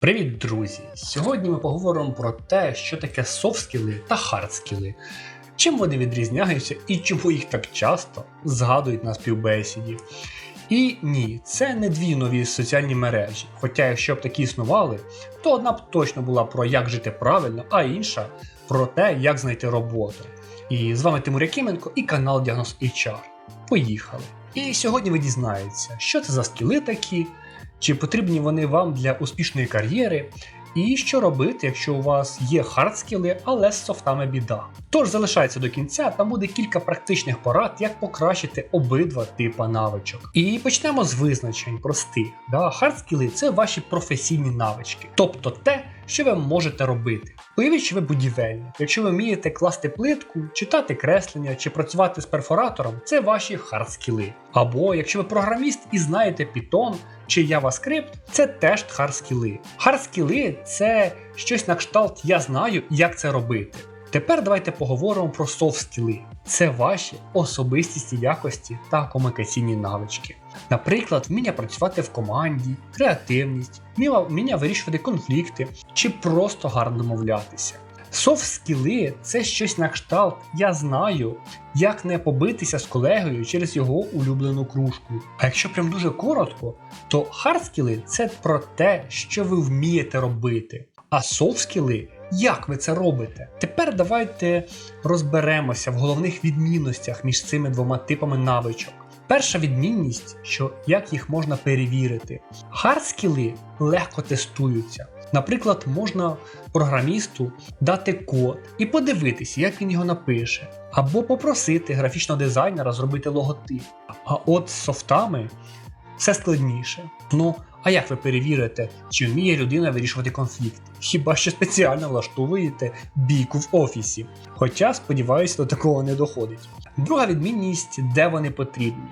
Привіт, друзі! Сьогодні ми поговоримо про те, що таке софт-скіли та хард-скіли, чим вони відрізняються і чому їх так часто згадують на співбесіді. І ні, це не дві нові соціальні мережі. Хоча, якщо б такі існували, то одна б точно була про як жити правильно, а інша про те, як знайти роботу. І з вами Тимур Якименко і канал Діагноз HR. Поїхали! І сьогодні ви дізнаєтеся, що це за скіли такі, чи потрібні вони вам для успішної кар'єри, і що робити, якщо у вас є хардскіли, але з софтами біда. Тож залишається до кінця, там буде кілька практичних порад, як покращити обидва типа навичок. І почнемо з визначень простих. Да? Хардскіли це ваші професійні навички, тобто те, що ви можете робити. Уявіть, що ви будівельник. Якщо ви вмієте класти плитку, читати креслення чи працювати з перфоратором, це ваші хардскіли. Або якщо ви програміст і знаєте Python чи JavaScript, це теж хардскіли. Хардскіли це щось на кшталт я знаю, як це робити. Тепер давайте поговоримо про софт-скіли. Це ваші особистісні якості та комунікаційні навички. Наприклад, вміння працювати в команді, креативність, вміння- вирішувати конфлікти чи просто гарно домовлятися. Софт-скіли це щось на кшталт я знаю, як не побитися з колегою через його улюблену кружку. А якщо прям дуже коротко, то хардскіли це про те, що ви вмієте робити. А софт-скіли як ви це робите? Тепер давайте розберемося в головних відмінностях між цими двома типами навичок. Перша відмінність, що як їх можна перевірити. Хардскіли легко тестуються. Наприклад, можна програмісту дати код і подивитися, як він його напише, або попросити графічного дизайнера зробити логотип. А от з софтами все складніше. Ну, а як ви перевірите, чи вміє людина вирішувати конфлікт? Хіба що спеціально влаштовуєте бійку в офісі? Хоча, сподіваюся, до такого не доходить. Друга відмінність, де вони потрібні.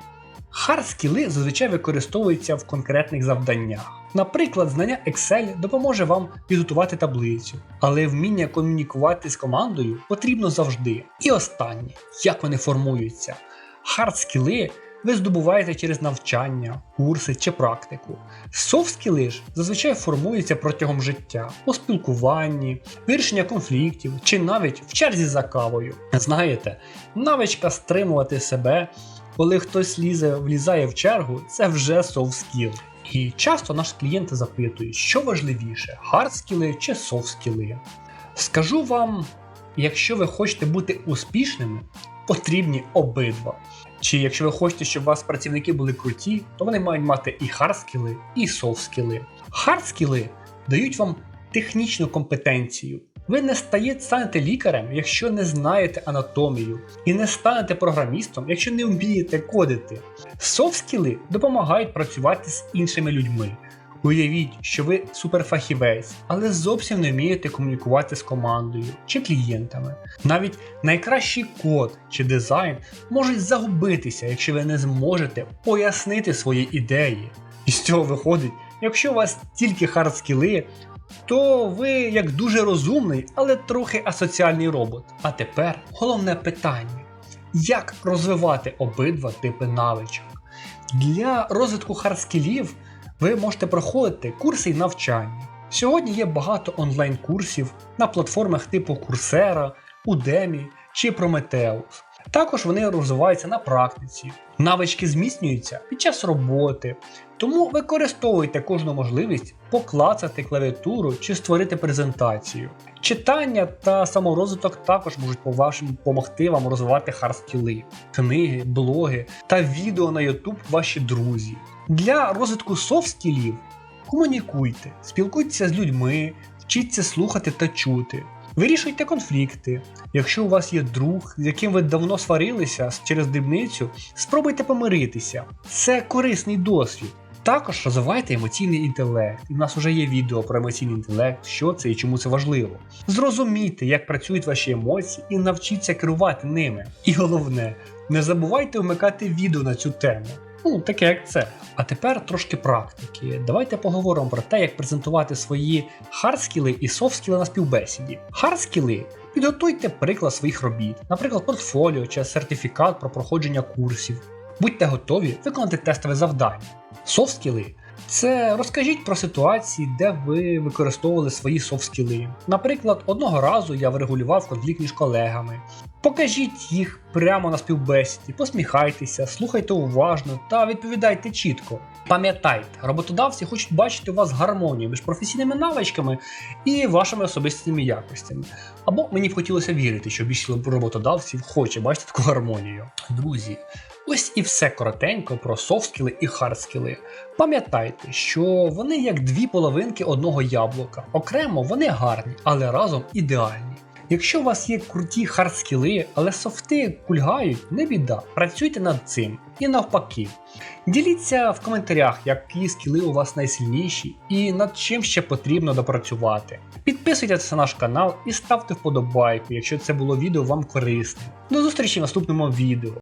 Хардскіли зазвичай використовуються в конкретних завданнях. Наприклад, знання Excel допоможе вам підготувати таблицю, але вміння комунікувати з командою потрібно завжди. І останнє, як вони формуються. Хардскіли ви здобуваєте через навчання, курси чи практику. Софт-скіли ж зазвичай формуються протягом життя у спілкуванні, вирішення конфліктів чи навіть в черзі за кавою. Знаєте, навичка стримувати себе, коли хтось лізе, влізає в чергу, це вже софт-скіл. І часто наші клієнти запитують, що важливіше, хардскіли чи софт-скіли. Скажу вам, якщо ви хочете бути успішними, потрібні обидва. Чи якщо ви хочете, щоб у вас працівники були круті, то вони мають мати і хардскіли, і софт-скіли. Хардскіли дають вам технічну компетенцію. Ви не станете лікарем, якщо не знаєте анатомію, і не станете програмістом, якщо не вмієте кодити. Софт-скіли допомагають працювати з іншими людьми. Уявіть, що ви суперфахівець, але зовсім не вмієте комунікувати з командою чи клієнтами. Навіть найкращий код чи дизайн можуть загубитися, якщо ви не зможете пояснити свої ідеї. І з цього виходить, якщо у вас тільки хардскіли, то ви як дуже розумний, але трохи асоціальний робот. А тепер головне питання: як розвивати обидва типи навичок? Для розвитку хардскілів ви можете проходити курси і навчання. Сьогодні є багато онлайн-курсів на платформах типу Coursera, Udemy чи Prometheus. Також вони розвиваються на практиці. Навички зміцнюються під час роботи, тому використовуйте кожну можливість поклацати клавіатуру чи створити презентацію. Читання та саморозвиток також можуть по вашому допомогти вам розвивати хардскіли, книги, блоги та відео на YouTube ваші друзі. Для розвитку софт-скілів комунікуйте, спілкуйтеся з людьми, вчіться слухати та чути. Вирішуйте конфлікти. Якщо у вас є друг, з яким ви давно сварилися через дрібницю, спробуйте помиритися. Це корисний досвід. Також розвивайте емоційний інтелект. І в нас вже є відео про емоційний інтелект, що це і чому це важливо. Зрозумійте, як працюють ваші емоції, і навчіться керувати ними. І головне, не забувайте вмикати відео на цю тему. Ну, таке як це. А тепер трошки практики. Давайте поговоримо про те, як презентувати свої хардскіли і софтскіли на співбесіді. Хардскіли підготуйте приклад своїх робіт, наприклад, портфоліо чи сертифікат про проходження курсів. Будьте готові виконати тестове завдання. Софтскіли Це розкажіть про ситуації, де ви використовували свої софт-скіли. Наприклад, одного разу я врегулював конфлікт між колегами. Покажіть їх прямо на співбесіді, посміхайтеся, слухайте уважно та відповідайте чітко. Пам'ятайте, роботодавці хочуть бачити у вас гармонію між професійними навичками і вашими особистими якостями. Або мені б хотілося вірити, що більшість роботодавців хоче бачити таку гармонію. Друзі, ось і все коротенько про софт-скіли і хардскіли. Пам'ятайте, що вони як дві половинки одного яблука. Окремо вони гарні, але разом ідеальні. Якщо у вас є круті хардскіли, але софти кульгають, не біда. Працюйте над цим і навпаки. Діліться в коментарях, які скіли у вас найсильніші і над чим ще потрібно допрацювати. Підписуйтесь на наш канал і ставте вподобайку, якщо це було відео вам корисним. До зустрічі в наступному відео.